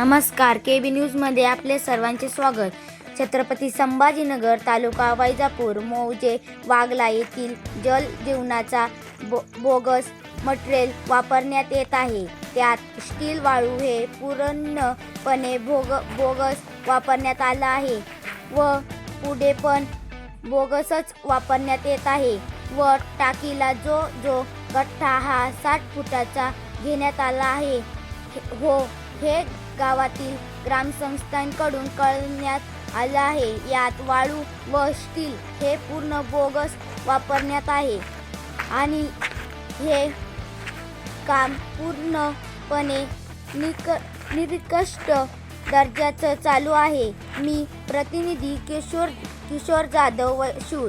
नमस्कार के बी न्यूजमध्ये आपले सर्वांचे स्वागत. छत्रपती संभाजीनगर तालुका वैजापूर मौजे वागला येथील जल जीवनाचा बो बोगस मटेरियल वापरण्यात येत आहे. त्यात स्टील वाळू हे पूर्णपणे भोग बोगस वापरण्यात आलं आहे व पुढे पण बोगसच वापरण्यात येत आहे व टाकीला जो जो गठ्ठा हा साठ फुटाचा घेण्यात आला आहे हो हे गावातील ग्रामसंस्थांकडून कळण्यात आलं आहे. यात वाळू व स्टील हे पूर्ण बोगस वापरण्यात आहे. आणि हे काम पूर्णपणे निक निकृष्ट दर्जाचं चालू आहे. मी प्रतिनिधी किशोर किशोर जाधव व शूर.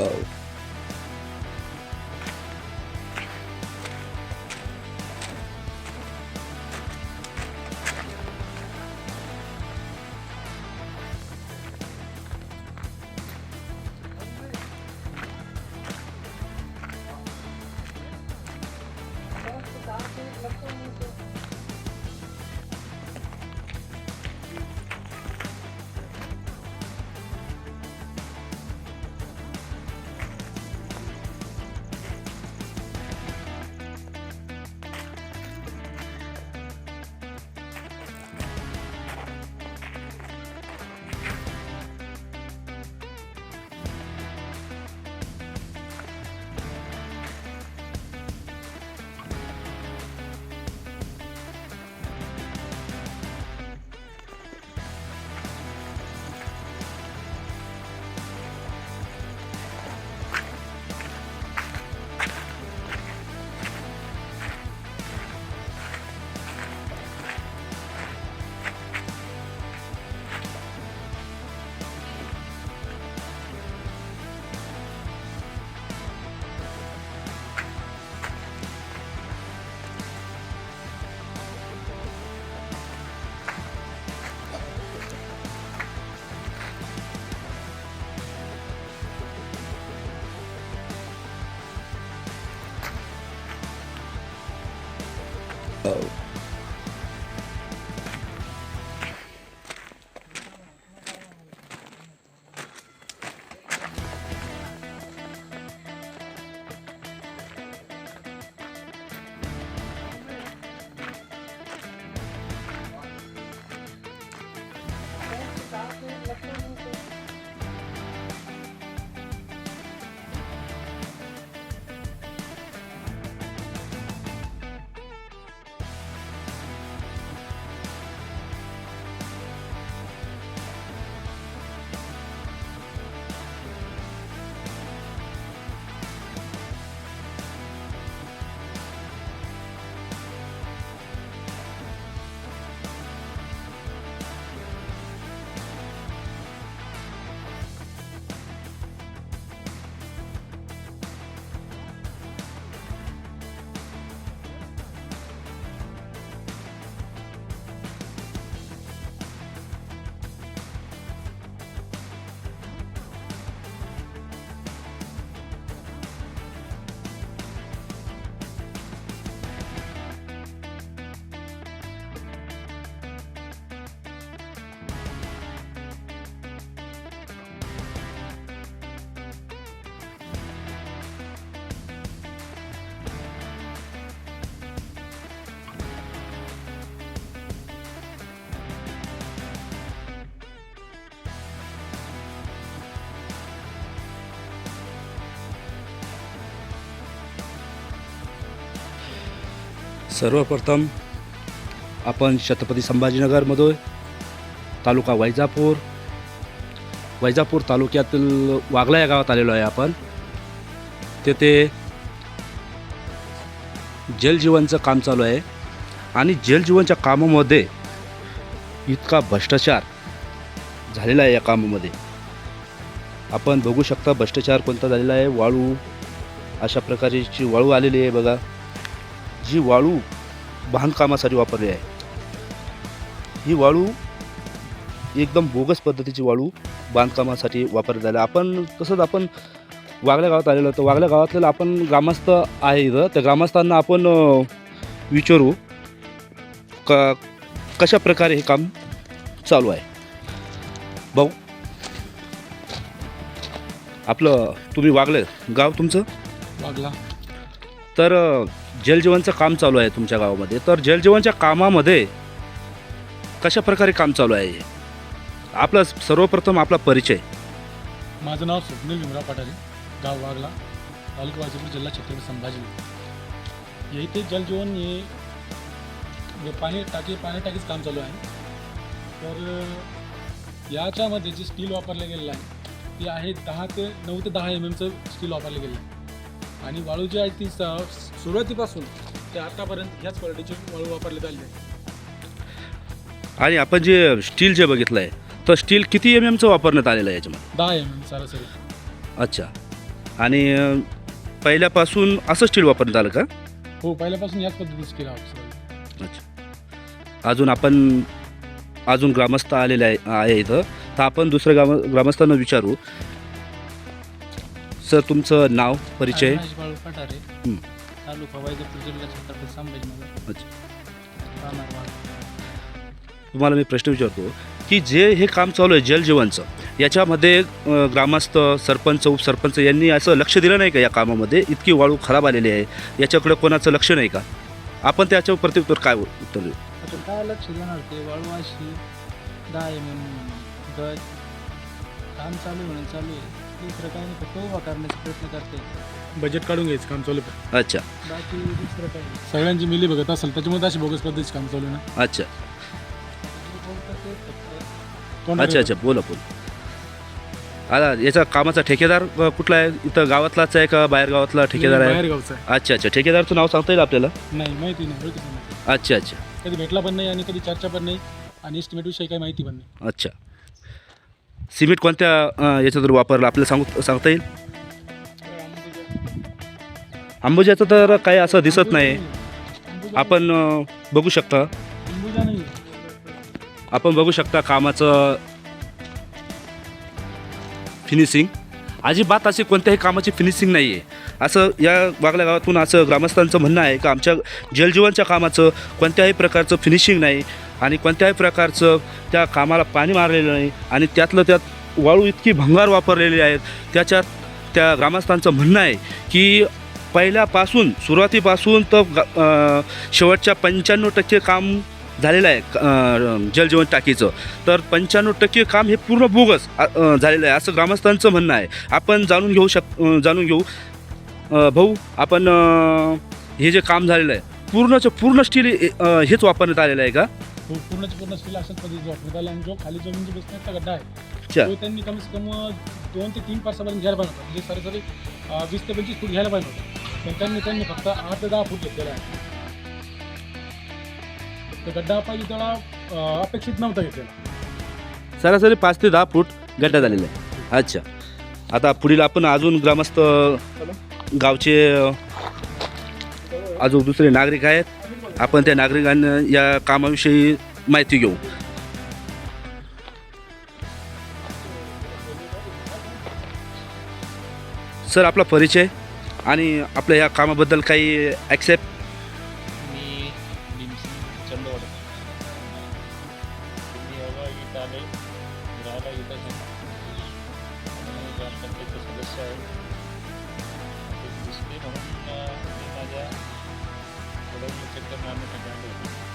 Oh. सर्वप्रथम आपण छत्रपती संभाजीनगरमध्ये तालुका वैजापूर वैजापूर तालुक्यातील वागला या गावात आलेलो आहे आपण. तेथे जलजीवनचं काम चालू आहे आणि जलजीवनच्या कामामध्ये इतका भ्रष्टाचार झालेला आहे या कामामध्ये. आपण बघू शकता भ्रष्टाचार कोणता झालेला आहे वाळू अशा प्रकारची वाळू आलेली आहे बघा. जी वाळू बांधकामासाठी वापरली आहे. ही वाळू एकदम बोगस पद्धतीची वाळू बांधकामासाठी वापरली जायला. आपण तसंच आपण वागल्या गावात आलेलो तर वागल्या गावातलेलं आपण ग्रामस्थ आहे इथं. त्या ग्रामस्थांना आपण विचारू का कशा प्रकारे हे काम चालू आहे. भाऊ आपलं तुम्ही वागले गाव तुमचं? वागला. तर जलजीवनचं काम चालू आहे तुमच्या गावामध्ये. तर जलजीवनच्या कामामध्ये कशा प्रकारे काम चालू आहे हे? आपला सर्वप्रथम आपला परिचय. माझं नाव स्वप्नील भीमराव पाटारे गाव वागला तालुका वाजीपूर जिल्हा छत्रपती संभाजी येथे इथे जलजीवन हे पाणी टाकी पाणी टाकीच काम चालू आहे. तर याच्यामध्ये जे स्टील वापरलं गेलेलं आहे ते आहे दहा ते नऊ ते दहा एम एमचं स्टील वापरलं गेलं आहे. आणि वाळू जी आहे ती स- सुरुवातीपासून ते आतापर्यंत ह्याच क्वालिटीची वाळू वापरली आहे आणि आपण जे स्टील जे बघितलं आहे तर स्टील किती एम एमचं वापरण्यात आलेलं आहे याच्यामध्ये? दहा एम एम सरासरी. अच्छा. आणि अ, पहिल्यापासून असं स्टील वापरण्यात आलं का? हो पहिल्यापासून याच पद्धतीचं केलं अच्छा. अजून आपण अजून ग्रामस्थ आलेले आहे आहे इथं. तर आपण दुसऱ्या ग्राम ग्रामस्थांना विचारू. सर तुमचं नाव परिचय? अविनाश बाळू पठारे हं. तालुका वैजापूर जिल्हा छत्रपती संभाजीनगर. अच्छा. राहणार वाघ. तुम्हाला मी प्रश्न विचारतो की जे हे काम चालू आहे जलजीवनचं याच्यामध्ये अ, ग्रामस्थ सरपंच उपसरपंच यांनी असं लक्ष दिलं नाही का या कामामध्ये? इतकी वाळू खराब आलेली आहे. याच्याकडे कोणाचं लक्ष नाही का? आपण त्याच्यावर प्रत्युत्तर काय उत्तर देऊ? आता काय लक्ष देणार ते? वाळू अशी दहा एम एम गज काम चालू आहे म्हणून चालू आहे. फक्त प्रयत्न करते. बजेट काढून घ्यायचं काम चालू आहे. अच्छा. बाकी दुसरं काही नाही. सगळ्यांची मिली बघत असेल त्याच्यामुळे अशी बोगस पद्धतीचं काम चालू आहे ना? अच्छा. मी बोलतो ते फक्त तोंडावर अच्छा अच्छा बोला बोला. आता याचा कामाचा ठेकेदार अ, कुठला आहे? इथं गावातलाच आहे का बाहेर गावातला ठेकेदार आहे? बाहेर गावचा आहे. अच्छा अच्छा. ठेकेदारचं नाव सांगता येईल आपल्याला? नाही माहिती नाही ओळखीचं नाही. अच्छा अच्छा. कधी भेटला पण नाही आणि कधी चर्चा पण नाही आणि एस्टिमेट विषयी काही माहिती पण नाही. अच्छा. सिमेंट कोणत्या अ, याच्यातून वापरलं? आपल्याला सांगू सांगता येईल? अंबुजाचं तर काही असं दिसत नाही. आपण बघू शकता. अंबुजा नाही आपण बघू शकता कामाचं फिनिशिंग अजिबात अशी कोणत्याही कामाची फिनिशिंग नाही आहे असं या वागल्या गावातून असं ग्रामस्थांचं म्हणणं आहे का आमच्या जलजीवनच्या कामाचं कोणत्याही प्रकारचं फिनिशिंग नाही आणि कोणत्याही प्रकारचं त्या कामाला पाणी मारलेलं नाही आणि त्यातलं त्यात वाळू इतकी भंगार वापरलेली आहेत. त्याच्यात त्या ग्रामस्थांचं म्हणणं आहे की पहिल्यापासून सुरुवातीपासून तर शेवटच्या पंच्याण्णव टक्के काम झालेलं आहे जलजीवन टाकीचं. तर पंच्याण्णव टक्के काम हे पूर्ण बोगस झालेलं आहे. असं ग्रामस्थांचं म्हणणं आहे. आपण जाणून घेऊ शक जाणून घेऊ. भाऊ आपण हे जे काम झालेलं आहे पूर्णचं पूर्ण स्टील हेच वापरण्यात आलेलं आहे का? हो पूर्णच पूर्ण स्टील अशाच पद्धतीचं वापरण्यात आलं आणि जो खाली जमीन जो बसण्याचा गड्डा आहे. तो त्यांनी कमी से कम दोन ते तीन पार्सापर्यंत घ्यायला पाहिजे म्हणजे सरासरी वीस ते पंचवीस फूट घ्यायला पाहिजे होता. पण त्यांनी त्यांनी फक्त आठ ते दहा फूट घेतलेला आहे. तो गड्डा पाहिजे त्याला अपेक्षित नव्हता घेतलेला. सरासरी पाच ते दहा फूट गड्डा झालेला आहे. अच्छा. आता पुढील आपण अजून ग्रामस्थ गावचे अजून दुसरे नागरिक आहेत. आपण त्या नागरिकांना या कामाविषयी माहिती घेऊ. सर आपला परिचय आणि आपल्या या कामाबद्दल काही ॲक्सेप्ट राहायला आहे सदस्य आहे. दिसले मी माझ्या चक्कर मारण्यासाठी आलो होतो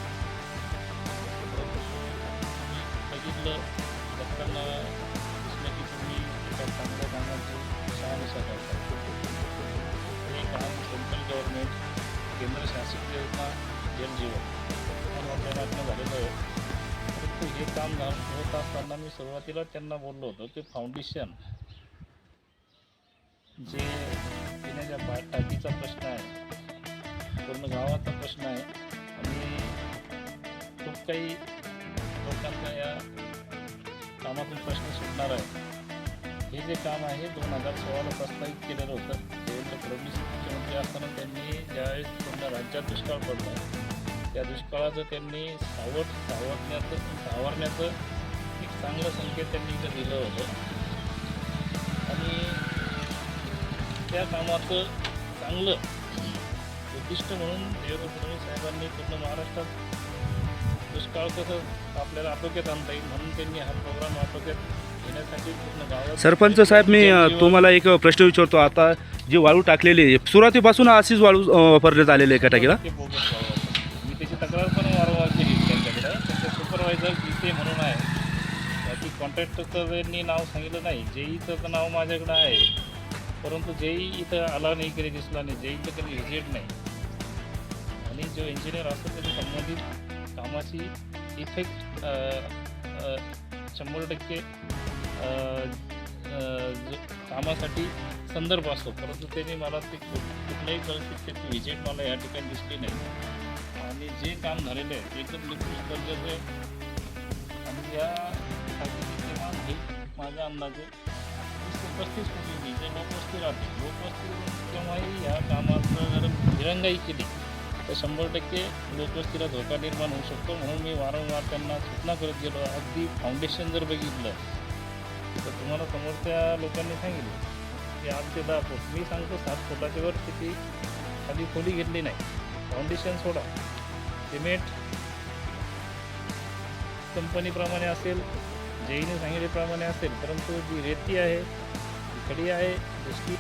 बघितलं बघताना दिसलं की तुम्ही एका चांगल्या कामाची हे काम सेंट्रल गव्हर्नमेंट केंद्र शासित योजना जलजीवन या माध्यमातून झालेलं आहे परंतु हे काम होत असताना मी सुरुवातीला त्यांना बोललो होतो की फाउंडेशन जे पिण्याच्या पा टाकीचा प्रश्न आहे. पूर्ण गावाचा प्रश्न आहे. आणि खूप काही लोकांचा या कामातून प्रश्न सुटणार आहे. हे जे काम आहे दोन हजार सोळाला प्रस्तावित केलेलं होतं. देवेंद्र फडणवीस मुख्यमंत्री असताना त्यांनी ज्यावेळेस पूर्ण राज्यात दुष्काळ पडला त्या दुष्काळाचं त्यांनी सावट सावरण्याचं सावरण्याचं एक चांगलं संकेत त्यांनी इथं दिलं होतं. त्या कामाचं चांगलं उद्दिष्ट म्हणून देवेंद्र फडणवीस साहेबांनी पूर्ण महाराष्ट्रात दुष्काळ कसं आपल्याला आटोक्यात आणता येईल म्हणून त्यांनी हा प्रोग्राम आटोक्यात घेण्यासाठी पूर्ण गावात सरपंच साहेब मी अ, तुम्हाला एक प्रश्न विचारतो. आता जी वाळू टाकलेली आहे सुरुवातीपासून अशीच वाळू अ, वापरण्यात आलेली आहे का टाकीला? ते बोगस. मी त्याची तक्रार पण वारंवार केली त्यांच्याकडे. त्यांचे सुपरवायझर गीते म्हणून आहे. बाकी कॉन्ट्रॅक्टरचं त्यांनी नाव सांगितलं नाही. जेईचं तर नाव माझ्याकडं आहे. परंतु जेई इथं आला नाही कधी दिसला नाही जेईचं कधी व्हिजिट नाही. आणि जो इंजिनियर असतो त्याच्या संबंधित कामाची इफेक्ट शंभर टक्के कामासाठी संदर्भ असतो. परंतु त्यांनी मला ते कुठल्याही परिस्थितीत त्याची व्हिजिट मला या ठिकाणी दिसली नाही. आणि जे काम झालेलं आहे ते एकदम लिखित दर्जाचं आहे. आणि या माझ्या अंदाजे तीस कुठली पस्तीस लोकवस्ती राहते लोकवस्ती केव्हाही ह्या कामाचं जर दिरंगाई केली तर शंभर टक्के लोकवस्तीला धोका निर्माण होऊ शकतो. म्हणून मी वारंवार त्यांना सूचना करत गेलो. अगदी फाउंडेशन जर बघितलं तर तुम्हाला समोरच्या लोकांनी सांगितलं की आठ ते दहा फूट. मी सांगतो सात फुटाच्या वर किती खाली खोली घेतली नाही. फाउंडेशन सोडा. सिमेंट कंपनीप्रमाणे असेल जेईने सांगितल्याप्रमाणे असेल परंतु जी रेती आहे खडी आहे दृष्टी